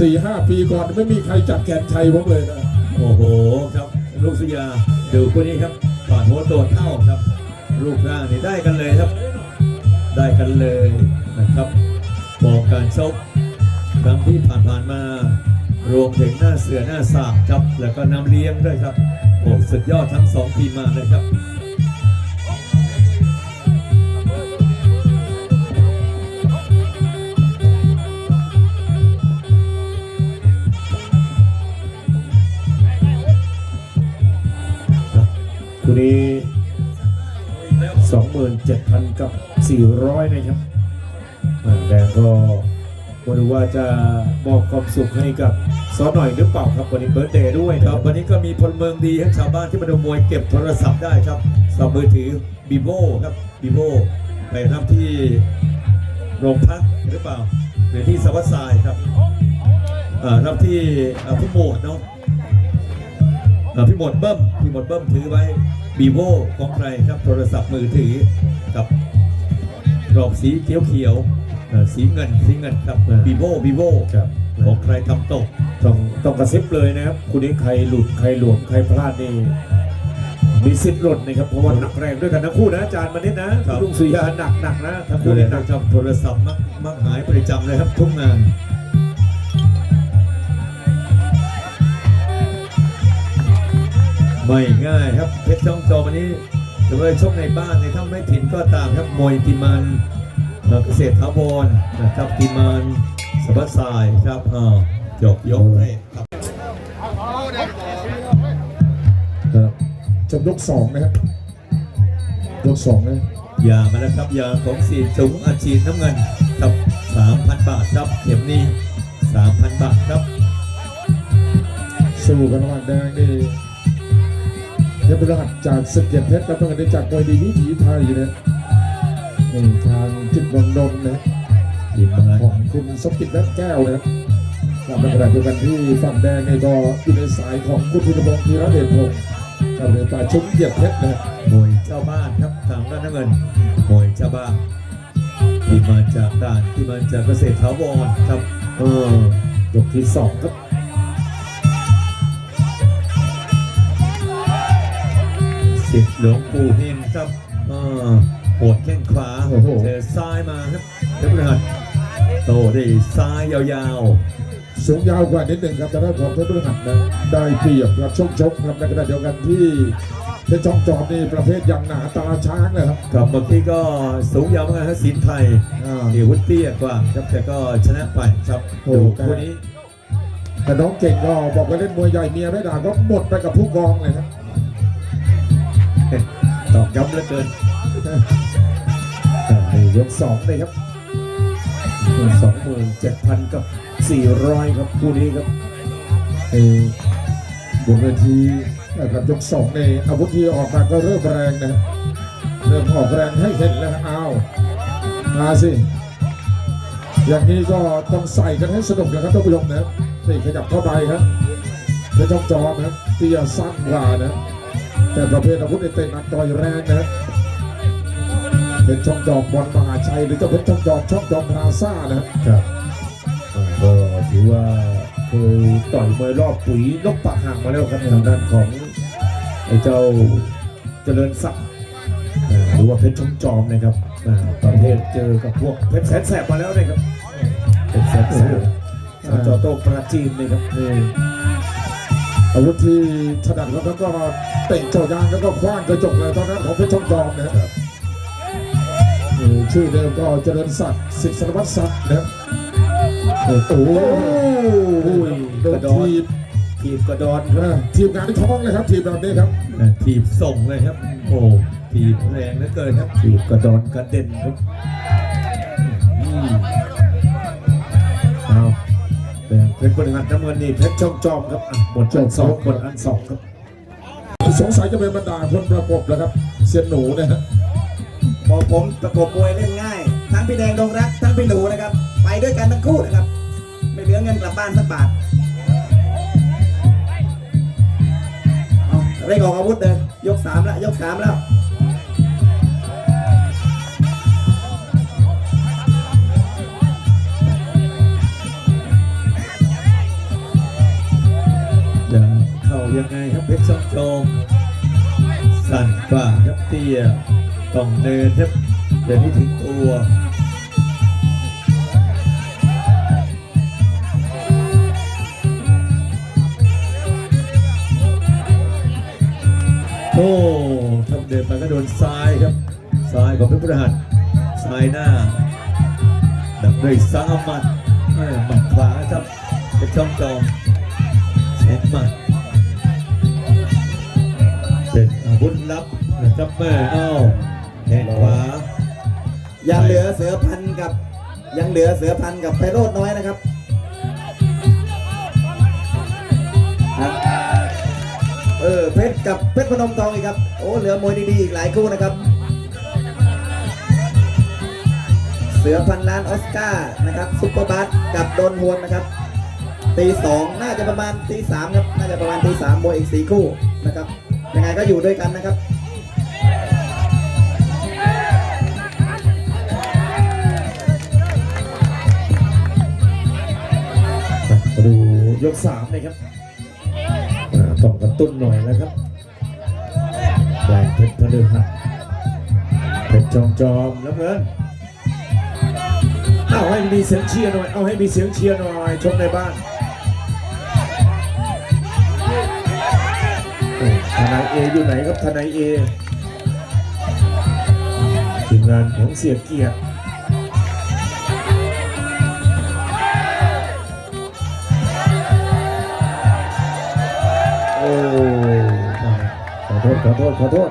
สี่ห้าปีก่อนไม่มีใครจัดแกนชัยผมเลยนะ โอ้โหครับ ลูกสยาดูคนนี้ครับถอดหัวตัวเท่าครับ รูปร่างนี่ได้กันเลยครับ ได้กันเลยนะครับบอกการชกครั้งที่ผ่านๆมารวมถึงหน้าเสือหน้าสากครับ แล้วก็น้ำเลี้ยงด้วยครับโอ้สุดยอดทั้งสองทีมมาเลยครับ คู่นี้สองหมื่นเจ็ดพันกับสี่ร้อยนะครับแดงก็มาดูว่าจะมอบความสุขให้กับซอหน่อยหรือเปล่าครับวันนี้เบิร์ดเดย์ด้วยครับวันนี้ก็มีพลเมืองดีครับชาวบ้านที่มาดูมวยเก็บโทรศัพท์ได้ครับสอบมือถือบีโบครับบีโบไปรับที่โรงพักหรือเปล่าหรือที่สวัสดิ์ทรายครับรับที่เอ่อพี่โหมดเนาะ อ่อพี่โหมดเบิ้มพี่โหมดเบิ้มถือไว้บีโบของใครครับโทรศัพท์มือถือกับกรอบสีเขียวเขียวๆเอ่อสีเงินสีเงินครับบีโบบีโบครับของใครทำตกต้องต้องกระซิบเลยนะครับคู่นี้ใครหลุดใครหลวมใครพลาดนี่มีสิทธิ์หล่นนะครับเพราะว่าหนักแรงด้วยกันทั้งคู่นะอาจารย์มานิดนะครับลุงสุริยาหนักหนักๆนะทั้งดูคู่เลนี่ยหนันะกครับโทรศัพท์มักมักหายประจำเลยครับทุกงาน ไม่ง่ายครับเพชรจ้องจอวันนี้จะไปชกในบ้านในถ้าไม่ถิ่นก็ตามครับมวยติมันเอ่อเกษตรทาวรนะครับติมันสบัสสายครับอ้าวจบยกให้ครับครับจบยกสองนะครับยกสองนะยามาแล้วครับยาของสีจุงอาชีพน้ำเงินครับ3,000บาทครับเข็มนี้3,000บาทครับสู้กันระหว่างแดงนี่ เทพรหัสจากสกเก็ตเพชรแล้วต้องกันได้จากมวยดีวิถีไทยนะนี่ทางจิตรวังนนท์นะทีมงานของคุณสมจิตนักแก้วนะครับกับในขณะเดียวกันที่ฝั่งแดงนี่ก็อยู่ในสายของคุณธีรพงศ์ธีระเดชพงศ์กับในฝ่ายชุมเหยียบเพชรนะครับมวยเจ้าบ้านครับทางด้านน้ำเงินมวยเจ้าบ้านที่มาจากด่านที่มาจากเกษตรถาวรครับเออยกที่สองครับ สิทธิ์หลวงปู่เฮงครับเออปวดแข้งขวาเจอซ้ายมาครับเรียบร้อยโตได้ซ้ายยาวสูงยาวกว่านิดหนึ่งครับแต่ด้านของเทพรหัสนะได้เปรียบกับชกชกครับในขณะเดียวกันที่เพชรช่องจอมนี่ประเภทยังหนาตาช้างนะครับๆครับเมื่อกี้ก็สูงยาวเหมือนกันครับสินไทยอ่าเอวุฒิเตี้ยกว่าครับแต่ก็ชนะไปครับโอ้ดูแต่คู่นี้แต่น้องเก่งก็บอกว่าเล่นมวยใหญ่เมียไม่ด่าก็หมดไปกับผู้กองเลยครับ ตอกย้ำเหลือเกินในยกสองเลยครับสองหมื่นเจ็ดพันกับสี่ร้อยครับคู่นี้ครับเออบนเวทีนะครับยกสองในอาวุธที่ออกมาก็เริ่มแรงนะเริ่มออกแรงให้เห็นแล้วครับอ้าวมาสิ อย่างนี้ก็ต้องใส่กันให้สนุกนะครับท่านผู้ชมนะครับนี่ขยับเข้าไปครับเพชรช่องจอนะครับเตียสั้นกว่านะ แต่ประเภทอาวุธในเตะหนักต่อยแรงนะครับเป็นช่องจอมบอลมหาชัยหรือจะเป็นช่องจอมช่องจอมพลาซ่านะครับครับอ่าก็ถือว่าเคยต่อยมวยรอบปุ๋ยนกปากห่างมาแล้วครับทางด้านของไอ้เจ้าเจริญศักดิ์อ่าหรือว่าเพชรชมจอมนะครับอ่าประเภทเจอกับพวกเพชรแสนแสบมาแล้วนะครับเพชรแสนแสบสจโตปราจีนนะครับนี่ อาวุธที่ถนัดแล้วก็เตะจ่อยางแล้วก็คว้างกระจกเลยตอนนั้นของเพชรช่องจอมนะครับเอ่อชื่อเดิมก็เจริญศักดิ์สิทธิสารวัตรศักดิ์นะครับโอ้โหโอ้ยโดกนระดอนทีบทีบกระดอนคอ่ารับทีมงานที่ท้องเลยครับ ทีมแบบนี้ครับอะทีบส่งเลยครับ โอ้ทีบแรงเหลือเกินครับ ทีบกระดอนกระเด็นครับอืมเอาแบ่ง เพชรบริหารน้ำเงินนี่เพชรช่องจอมครับอะหมดอันสองหมดอันสองครับสงสัยจะเป็นบรรดาคนประกบแล้วครับเซียนหนูนะฮะบอกผมประกบมวยเล่นง่าย ทั้งพี่แดงดงรัก ทั้งพี่หนูนะครับ ไปด้วยกันทั้งคู่นะครับ ไม่เหลือเงินกลับบ้านสักบาทเอาเร่งออกอาวุธเลยยกสามแล้วยกสามแล้ว ยังไงครับเพชรช่องโจมสั่นกว่าครับเตี้ยต้องเดินครับเดินให้ถึงตัวโอ้ทำเดินไปก็โดนซ้ายครับ ซ้ายของเพชรพุทธหัสซ้ายหน้าดักด้วยซ้ายหมัดเอ้ยหมัดขวาครับเป็นช่องจอมแสงหมัด อาวุธลับนะครับแม่เอ้าแขนขวายังเหลือเสือพันธุ์กับ ยังเหลือเสือพันธุ์กับไพโรดน้อยนะครับครับเออเพชรกับเพชรพนมทองอีกครับโอ้เหลือมวยดีๆอีกหลายคู่นะครับ เสือพันล้านออสการ์นะครับซุปเปอร์บัสกับโดนฮวนนะครับตีสองน่าจะประมาณตีสามครับน่าจะประมาณตีสามมวยอีกสี่คู่นะครับ ยังไงก็อยู่ด้วยกันนะครับมาดูยกสามเลยครับต้องกระตุ้นหน่อยแล้วครับแดงเพชรพฤหัสเพชรจอมจอมน้ำเงินเอาให้มีเสียงเชียร์หน่อย เอาให้มีเสียงเชียร์หน่อยชมในบ้าน ทนายเออยู่ไหนครับทนายเอทีมงานของเสียเกียรติโอ้ขอโทษขอโทษขอโทษ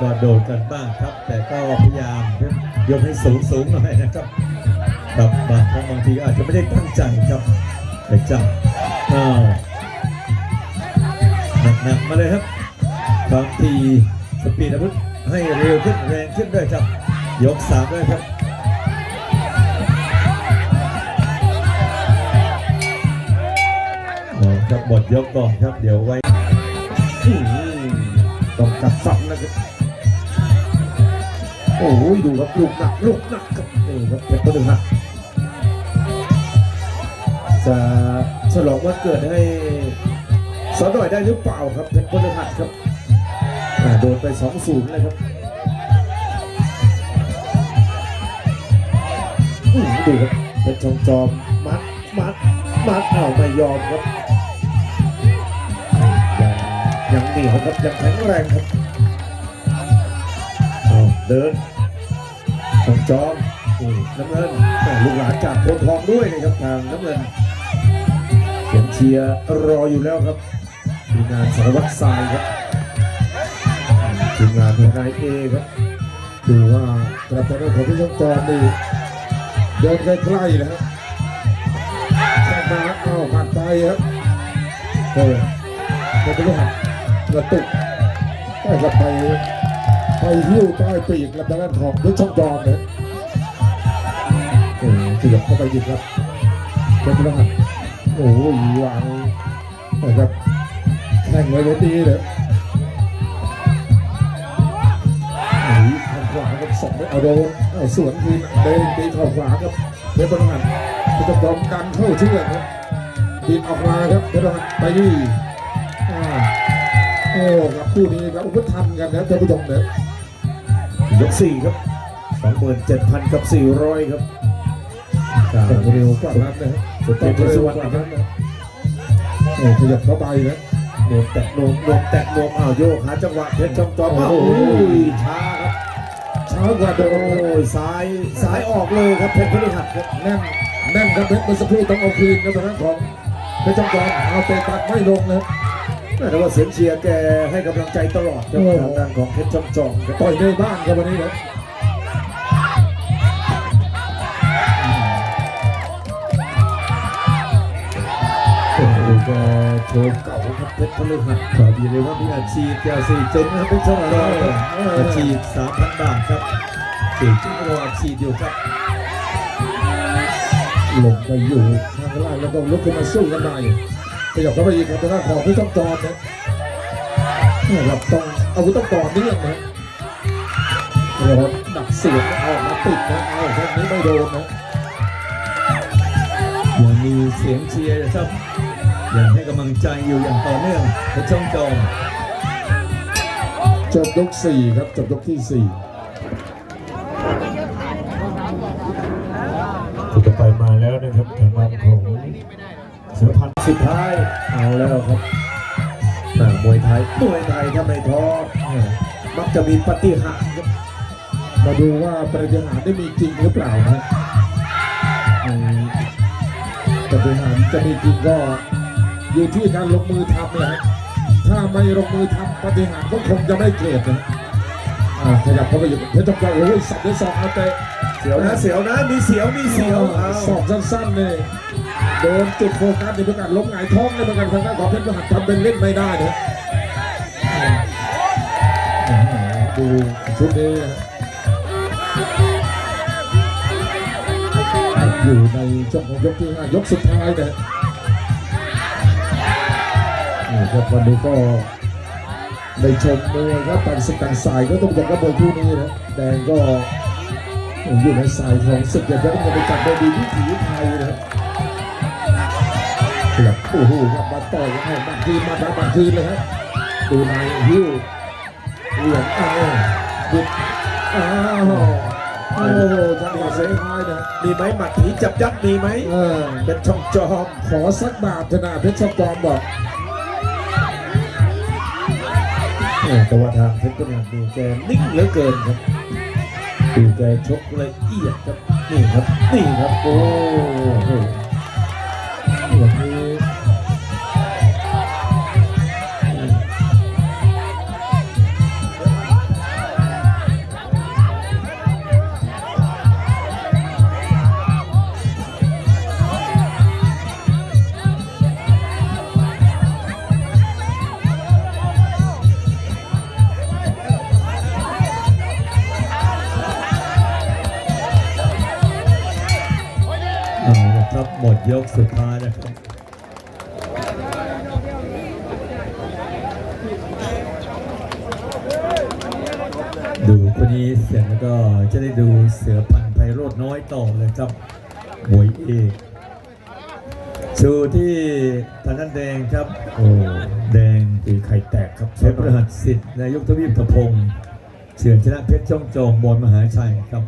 ก็โดดกันบ้างครับ แต่ก็พยายามยกให้สูงสูงหน่อยนะครับครับบางครั้งบางทีอาจจะไม่ได้ตั้งใจครับไปจับอ้าว หนักมาเลยครับบางทีสปีดอาวุธให้เร็วขึ้นแรงขึ้นด้วยครับ ยกสามด้วยครับอ๋อครับหมดยกก่อนครับ เดี๋ยวไว้ต้องกัดฟันนะครับโอ้ยดูครับลูกหนักลูกหนักครับนี่ครับเพชรพฤหัสจะฉลองวันเกิดให้ สอนหน่อยได้หรือเปล่าครับเพชรพฤหัสครับโดนไปสองศูนย์เลยครับดูครับเพชรจอมจอมมัดมัดมัดเอาไม่ยอมครับยังยังเหนียวครับยังแข็งแรงครับเดินจอมจอมน้ำเงินแต่ลูกหลานจากโพธิ์ทองด้วยนะครับทางน้ำเงินเสียงเชียร์รออยู่แล้วครับ ทีมงานสารวัตรทรายครับทีมงานทนายเอครับดูว่ากระตัวของพี่ช่องจอมนี่เดินใกล้ๆนะครับแค่มาเอาหักไปครับเออจะเป็นหักกระตุกใต้กระไปไปหิ้วใต้ปีกกระด้านของพี่ช่องจอมเนี่ยโอ้โหขยับเข้าไปหยิบครับเป็นพหักโอ้ยวางนะครับ แข่งไว้เลยดีเลยหนีทางขวาครับสองไม่เอาโดนเอาสวนคืนเดินตีเข่าขวาครับเพชรบรหันก็จะยอมกันเข้าเชื่อกครับดินออกมาครับเพชรบรหันไปดีอ่าโอ้ครับคู่นี้ครับอุ้ทันกันนะท่านผู้ชมเนี่ยยกสี่ครับสองหมื่นเจ็ดพันกับสี่ร้อยครับจากแต่เร็วกว่านั้นนะครับสุดต้เด็องดทศเร็ววรรกษว่าครันั้บนนะโอ้ขยับเข้าไปนะ โดนแตะโดนโดนแตะโดนอ้าวโยกหาจังหวะเพชรจอมจอมอ้าวโอ้ยช้าครับเช้ากว่าเดิโอ้มยซ้ายซ้ายออกเลยครับเพชรพฤหัสครับแน่นแน่นครับเพชรเมื่อสักครู่ต้องเอาคืนนะทางด้านของเพชรจอมจอมเอาเตะตัดไม่ลงนะครับแต่ว่าเสียงเชียร์แกให้กำลังใจตลอดครับโอ้ทางด้านของเพชรจอมจอมครับต่อยในบ้านครับวันนี้นะ โชว์เก่าครับเพชรพฤหัสครับอย่าลืมว่ามีอาชีพแก้วสี่จุดนะครับเป็นช่องเราครับอาชีพสามพันบาทครับสี่จุดรออาชีพเดียวครับลงไปอยู่ข้างล่างแล้วก็ลุกขึ้นมาสู้กันได้ขยับเข้าไปอีกครับทางด้านของพี่ต้องจอมนะนะครับต้องอาวุธต้องต่อเนื่องนะนะครับดักเสียงเอาออกมาติดนะเอาแค่นี้ไม่โดนนะยังมีเสียงเชียร์ครับ ยังให้กำลังใจอยู่อย่างต่อเนื่องเพชรช่องจอมจบยกสี่ครับจบยกที่สี่คู่ต่อไปมาแล้วนะครับทางด้านของเสือพันธุ์สุดท้ายเอาแล้วครับอ่ามวยไทยมวยไทยถ้าไม่ท้อเนี่ยมักจะมีปฏิหารย์ครับมาดูว่าปฏิหารย์ได้มีจริงหรือเปล่านะอืมปฏิหารย์จะมีจริงก็ อยู่ที่การลงมือทำเลยฮะถ้าไม่ลงมือทำปฏิหารย์ก็คงจะไม่เกิดนะอ่าขยับเข้าไปอยู่เพชรจำปาโอ้ยสับด้วยศอกเอาเตะเสียวนะเสียวนะมีเสียวมีเสียวเอาศอกสั้นๆเนี่ยโดนจุดโฟกัสในประการล้มหงายท้องในประการทางด้านของเพชรประหัตทำเป็นเล่นไม่ได้นะอืมดูชุดนี้นะอยู่ในช่วงของยกที่ห้ายกสุดท้ายนะ นี่ครับวันนี้ก็ได้ชมมวยครับต่างศึกต่างสายก็ต้องบอกว่ามวยคู่นี้นะแดงก็อยู่ในสายของศึกยอดเยี่ยมจะไปจัดโดยดีวิถีไทยนะครับครับโอ้โหครับมาต่อยกันให้บางทีมาทางบางทีเลยครับดูนายหิ้วเหลี่ยมอ้าวบุกอ้าวโอ้โหจังหวะสุดท้ายนะมีไหมหมัดผีจับยัดมีไหมเป็นช่องจอมขอสักบาทชนะเพชรชกรบอกเออ แต่ว่าทางเพชรประหัตดูแกนิ่งเหลือเกินครับดูแกชกละเอียดครับนี่ครับนี่ครับโอ้โห ยกสุดท้ายนะครับดูคนนี้เสร็จแล้วก็จะได้ดูเสือพันธุ์ไพโรดน้อยต่อเลยครับมวยเอกชูที่ทางด้านแดงครับ โอ้แดงตีไข่แตกครับเชรประหัตสิทธิ์นายกทวีปกระพงศ์เฉือนชนะเพชรช่องจอมบอลมหาชัยครับ